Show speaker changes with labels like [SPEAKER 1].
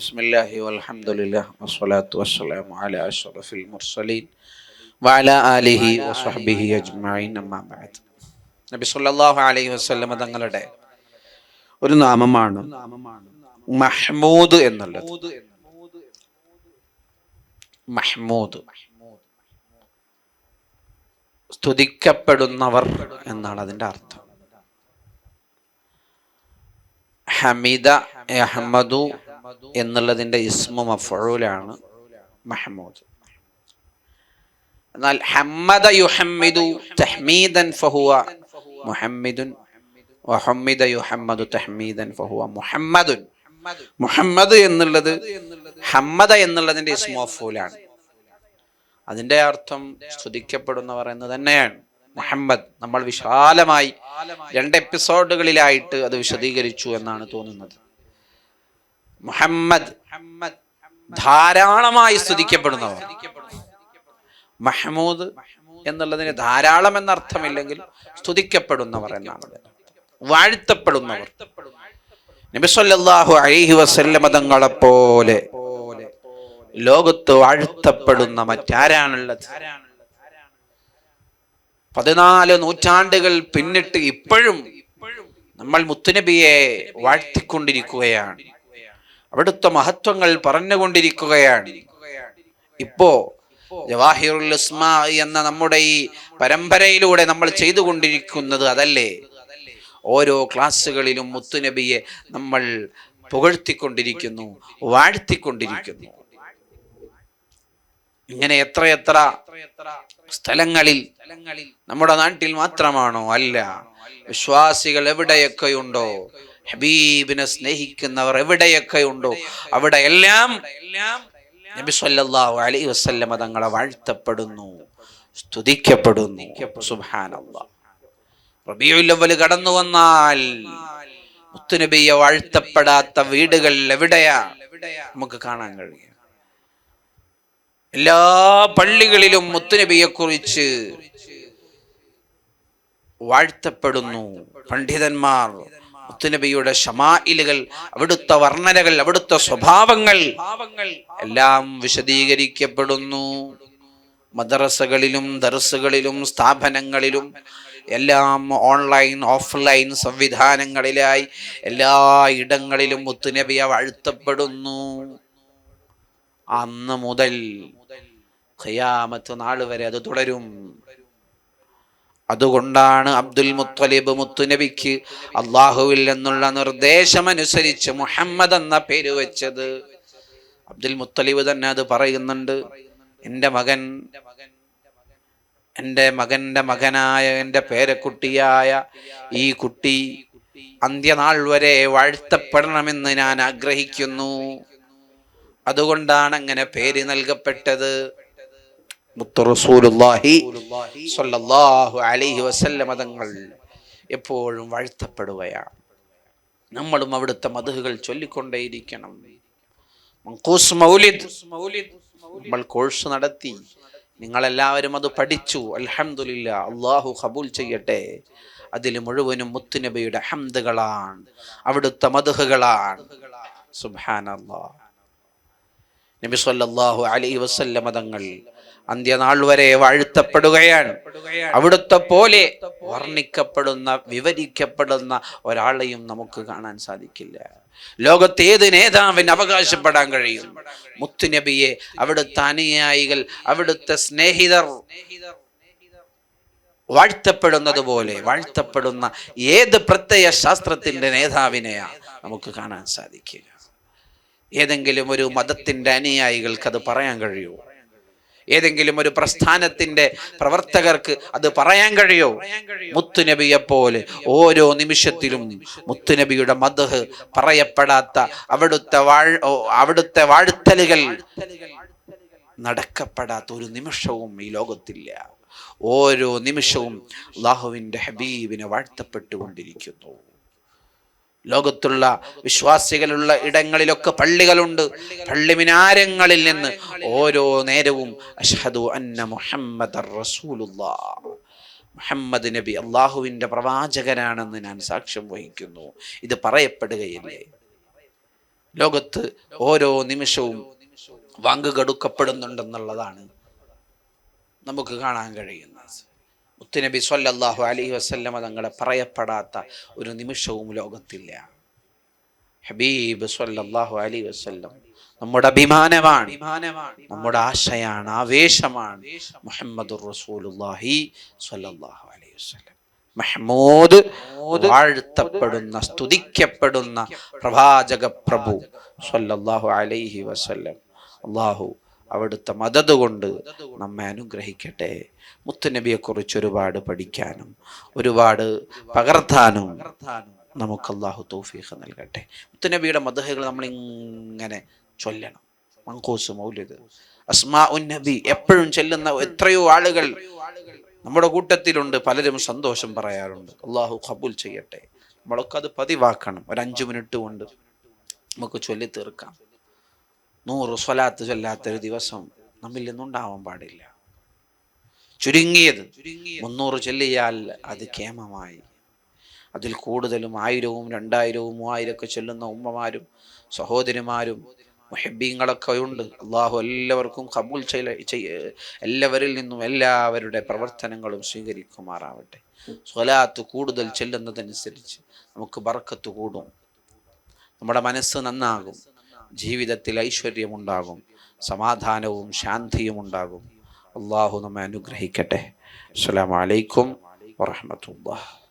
[SPEAKER 1] ബിസ്മില്ലാഹി വൽഹംദുലില്ലാഹ് വസ്സലാത്തു വസ്സലാമു അല അഷ്റഫിൽ മുർസലീൻ വഅല ആലിഹി വസ്വഹ്ബിഹി അജ്മഈൻ. അമ്മാ ബഅദ്. നബി സല്ലല്ലാഹു അലൈഹി വസല്ലം തങ്ങളുടെ ഒരു നാമമാണ് മഹ്മൂദ് എന്നുള്ളത്. മഹ്മൂദ്. സ്തുതിക്കപ്പെടുന്നവർ എന്നാണ് അതിന്റെ അർത്ഥം. ഹമീദ അഹമ്മദു എന്നുള്ളതിന്റെ ഇസ്മു മഫൂലാണ് മഹ്മൂദ്. എന്നാൽ ഹമ്മദ യുഹമ്മിദു തഹ്മീദൻ ഫഹുവ മുഹമ്മിദുൻ വഹമ്മിദ യുഹമ്മദു തഹ്മീദൻ ഫഹുവ മുഹമ്മദുൻ. മുഹമ്മദ് എന്നുള്ളത് ഹമ്മദ എന്നുള്ളതിന്റെ ഇസ്മു മഫൂലാണ് അതിന്റെ അർത്ഥം സ്തുതിക്കപ്പെടുന്നവർ എന്ന് തന്നെയാണ്. മുഹമ്മദ് നമ്മൾ വിശാലമായി രണ്ട് എപ്പിസോഡുകളിലായിട്ട് അത് വിശദീകരിച്ചു എന്നാണ് തോന്നുന്നത്. മുഹമ്മദ് ധാരാളമായി സ്തുതിക്കപ്പെടുന്നവർ. മഹ്മൂദ് എന്നുള്ളതിന് ധാരാളം എന്നർത്ഥമില്ലെങ്കിൽ സ്തുതിക്കപ്പെടുന്നവർ എന്നാണ്. വാഴ്ത്തപ്പെടുന്നവർ. നബിസ്വല്ലാഹു അലൈഹി വസല്ലമ തങ്ങളെ പോലെ ലോകത്ത് വാഴ്ത്തപ്പെടുന്ന മറ്റാരാണുള്ളത്? പതിനാല് നൂറ്റാണ്ടുകൾ പിന്നിട്ട് ഇപ്പോഴും നമ്മൾ മുത്തുനബിയെ വാഴ്ത്തിക്കൊണ്ടിരിക്കുകയാണ്. അവിടുത്തെ മഹത്വങ്ങൾ പറഞ്ഞുകൊണ്ടിരിക്കുകയാണ്. ഇപ്പോ ജവാഹിറുൽ എന്ന നമ്മുടെ ഈ പരമ്പരയിലൂടെ നമ്മൾ ചെയ്തുകൊണ്ടിരിക്കുന്നത് അതല്ലേ? ഓരോ ക്ലാസ്സുകളിലും മുത്തുനബിയെ നമ്മൾ പുകഴ്ത്തിക്കൊണ്ടിരിക്കുന്നു വാഴ്ത്തിക്കൊണ്ടിരിക്കുന്നു. ഇങ്ങനെ എത്ര എത്ര സ്ഥലങ്ങളിൽ നമ്മുടെ നാട്ടിൽ മാത്രമാണോ? അല്ല. വിശ്വാസികൾ എവിടെയൊക്കെയുണ്ടോ? ഹബീബിനെ സ്നേഹിക്കുന്നവർ എവിടെയൊക്കെ ഉണ്ടോ അവിടെ എല്ലാം നബി സല്ലല്ലാഹു അലൈഹി വസല്ലമ തങ്ങളെ വാഴ്ത്തപ്പെടുന്നു സ്തുതിക്കപ്പെടുന്നു. സുബ്ഹാനല്ലാഹ്. റബീഉൽ അവ്വൽ കടന്നു വന്നാൽ മുത്തുനബിയെ വാഴ്ത്തപ്പെടാത്ത വീടുകൾ എവിടെയാ? നമുക്ക് കാണാൻ കഴിയും. എല്ലാ പള്ളികളിലും മുത്തുനബിയെ കുറിച്ച് വാഴ്ത്തപ്പെടുന്നു. പണ്ഡിതന്മാർ മുത്തുനബിയുടെ ഷമായിലുകൾ അവിടുത്തെ വർണനകൾ അവിടുത്തെ സ്വഭാവങ്ങൾ എല്ലാം വിശദീകരിക്കപ്പെടുന്നു. മദ്രസകളിലും ദർസുകളിലും സ്ഥാപനങ്ങളിലും എല്ലാം ഓൺലൈൻ ഓഫ്ലൈൻ സംവിധാനങ്ങളിലായി എല്ലാ ഇടങ്ങളിലും മുത്തുനബി വാഴ്ത്തപ്പെടുന്നു. അന്ന് മുതൽ ഖിയാമത്ത് നാൾ വരെ അത് തുടരും. അതുകൊണ്ടാണ് അബ്ദുൽ മുത്തലിബ് മുത്തുനബിക്ക് അള്ളാഹുവിൽ നിന്നുള്ള നിർദ്ദേശമനുസരിച്ച് മുഹമ്മദ് എന്ന പേര് വെച്ചത്. അബ്ദുൽ മുത്തലിബ് തന്നെ അത് പറയുന്നുണ്ട്. എന്റെ മകൻ എന്റെ മകന്റെ മകനായ എന്റെ പേരക്കുട്ടിയായ ഈ കുട്ടി അന്ത്യനാൾ വരെ വാഴ്ത്തപ്പെടണമെന്ന് ഞാൻ ആഗ്രഹിക്കുന്നു. അതുകൊണ്ടാണ് അങ്ങനെ പേര് നൽകപ്പെട്ടത്. മുത്തറസൂലുല്ലാഹി അലൈഹി വസല്ലമ തങ്ങൾ എപ്പോഴും വാഴ്ത്തപ്പെടുകയാണ് നമ്മളും അവിടുത്തെ മധുകൾ ചൊല്ലിക്കൊണ്ടേയിരിക്കണം. മങ്കൂസ് മൗലിദ് നമ്മൾ കോഴ്സ് നടത്തി. നിങ്ങളെല്ലാവരും അത് പഠിച്ചു. അലഹമില്ല അള്ളാഹു ഖബൂൽ ചെയ്യട്ടെ. അതിൽ മുഴുവനും മുത്തുനബിയുടെ ഹംദുകളാണ്. അവിടുത്തെ മധുഹകളാണ് സുബ്ഹാനല്ലാഹ് നബി സല്ലല്ലാഹു അലൈഹി വസല്ലമ തങ്ങൾ അന്ത്യനാൾ വരെ വാഴ്ത്തപ്പെടുകയാണ്. അവിടുത്തെ പോലെ വർണിക്കപ്പെടുന്ന വിവരിക്കപ്പെടുന്ന ഒരാളെയും നമുക്ക് കാണാൻ സാധിക്കില്ല. ലോകത്തെ ഏത് നേതാവിന് അവകാശപ്പെടാൻ കഴിയും. മുത്തുനബിയെ അവിടുത്തെ അനുയായികൾ അവിടുത്തെ സ്നേഹിതർ വാഴ്ത്തപ്പെടുന്നത് പോലെ വാഴ്ത്തപ്പെടുന്ന ഏത് പ്രത്യയ ശാസ്ത്രത്തിന്റെ നേതാവിനെയാ നമുക്ക് കാണാൻ സാധിക്കുക. ഏതെങ്കിലും ഒരു മതത്തിന്റെ അനുയായികൾക്ക് അത് പറയാൻ കഴിയുമോ? ഏതെങ്കിലും ഒരു പ്രസ്ഥാനത്തിന്റെ പ്രവർത്തകർക്ക് അത് പറയാൻ കഴിയോ? മുത്തുനബിയെ പോലെ ഓരോ നിമിഷത്തിലും മുത്തുനബിയുടെ മധുഹ് പറയപ്പെടാത്ത അവിടുത്തെ അവിടുത്തെ വാഴ്ത്തലുകൾ നടക്കപ്പെടാത്ത ഒരു നിമിഷവും ഈ ലോകത്തില്ല. ഓരോ നിമിഷവും അള്ളാഹുവിന്റെ ഹബീബിനെ വാഴ്ത്തപ്പെട്ടുകൊണ്ടിരിക്കുന്നു. ലോകത്തുള്ള വിശ്വാസികളുള്ള ഇടങ്ങളിലൊക്കെ പള്ളികളുണ്ട്. പള്ളി മിനാരങ്ങളിൽ നിന്ന് ഓരോ നേരവും അഷ്ഹദു അന്ന മുഹമ്മദ് മുഹമ്മദ് നബി അള്ളാഹുവിന്റെ പ്രവാചകനാണെന്ന് ഞാൻ സാക്ഷ്യം വഹിക്കുന്നു. ഇത് പറയപ്പെടുകയില്ലേ? ലോകത്ത് ഓരോ നിമിഷവും വാങ്ങുകടുക്കപ്പെടുന്നുണ്ടെന്നുള്ളതാണ് നമുക്ക് കാണാൻ കഴിയുന്നത്. മുത്തുനബി സല്ലാഹു അലൈഹി വസ്ല്ലമ തങ്ങളെ പറയപ്പെടാത്ത ഒരു നിമിഷവും ലോകത്തില്ല. ഹബീബ് സല്ലാഹു അലൈഹി വസല്ലം നമ്മുടെ അഭിമാനമാണ് നമ്മുടെ ആശയാണ് ആവേശമാണ് മുഹമ്മദുർ റസൂലുള്ളാഹി സ്വല്ലല്ലാഹു അലൈഹി വസല്ലം. മഹ്മൂദ് വാഴ്ത്തപ്പെടുന്ന സ്തുതിക്കപ്പെടുന്ന പ്രവാചക പ്രഭു സ്വല്ലല്ലാഹു അലൈഹി വസല്ലം. അള്ളാഹു അവിടുത്തെ മദത് കൊണ്ട് നമ്മെ അനുഗ്രഹിക്കട്ടെ. മുത്തുനബിയെക്കുറിച്ച് ഒരുപാട് പഠിക്കാനും ഒരുപാട് പകർത്താനും നമുക്ക് അള്ളാഹു തൗഫീഖ് നൽകട്ടെ. മുത്തുനബിയുടെ മദഹകൾ നമ്മളിങ്ങനെ ചൊല്ലണം. മങ്കോസ് മൗലിദ്. അസ്മാ ഉൻ നബി എപ്പോഴും ചെല്ലുന്ന എത്രയോ ആളുകൾ നമ്മുടെ കൂട്ടത്തിലുണ്ട്. പലരും സന്തോഷം പറയാറുണ്ട്. അള്ളാഹു ഖബൂൽ ചെയ്യട്ടെ. നമ്മളൊക്കെ അത് പതിവാക്കണം. ഒരു അഞ്ചു മിനിറ്റ് കൊണ്ട് നമുക്ക് ചൊല്ലി തീർക്കാം നൂറ് സ്വലാത്ത് ചൊല്ലാത്തൊരു ദിവസം നമ്മിൽ നിന്നുണ്ടാവാൻ പാടില്ല. ചുരുങ്ങിയത് മുന്നൂറ് ചൊല്ലിയാൽ അത് കേമമായി അതിൽ കൂടുതലും ആയിരവും രണ്ടായിരവും മൂവായിരമൊക്കെ ചൊല്ലുന്ന ഉമ്മമാരും സഹോദരിമാരും മുഹബീങ്ങളൊക്കെ ഉണ്ട്. അള്ളാഹു എല്ലാവർക്കും കബൂൽ ചെയ്യ എല്ലാവരിൽ നിന്നും എല്ലാവരുടെ പ്രവർത്തനങ്ങളും സ്വീകരിക്കുമാറാവട്ടെ. സ്വലാത്ത് കൂടുതൽ ചെല്ലുന്നതനുസരിച്ച് നമുക്ക് ബർക്കത്ത് കൂടും. നമ്മുടെ മനസ്സ് നന്നാകും. ജീവിതത്തിൽ ഐശ്വര്യമുണ്ടാകും സമാധാനവും ശാന്തിയും ഉണ്ടാകും. അള്ളാഹു നമ്മെ അനുഗ്രഹിക്കട്ടെ. അസ്സലാമു അലൈക്കും വറഹമത്തുള്ള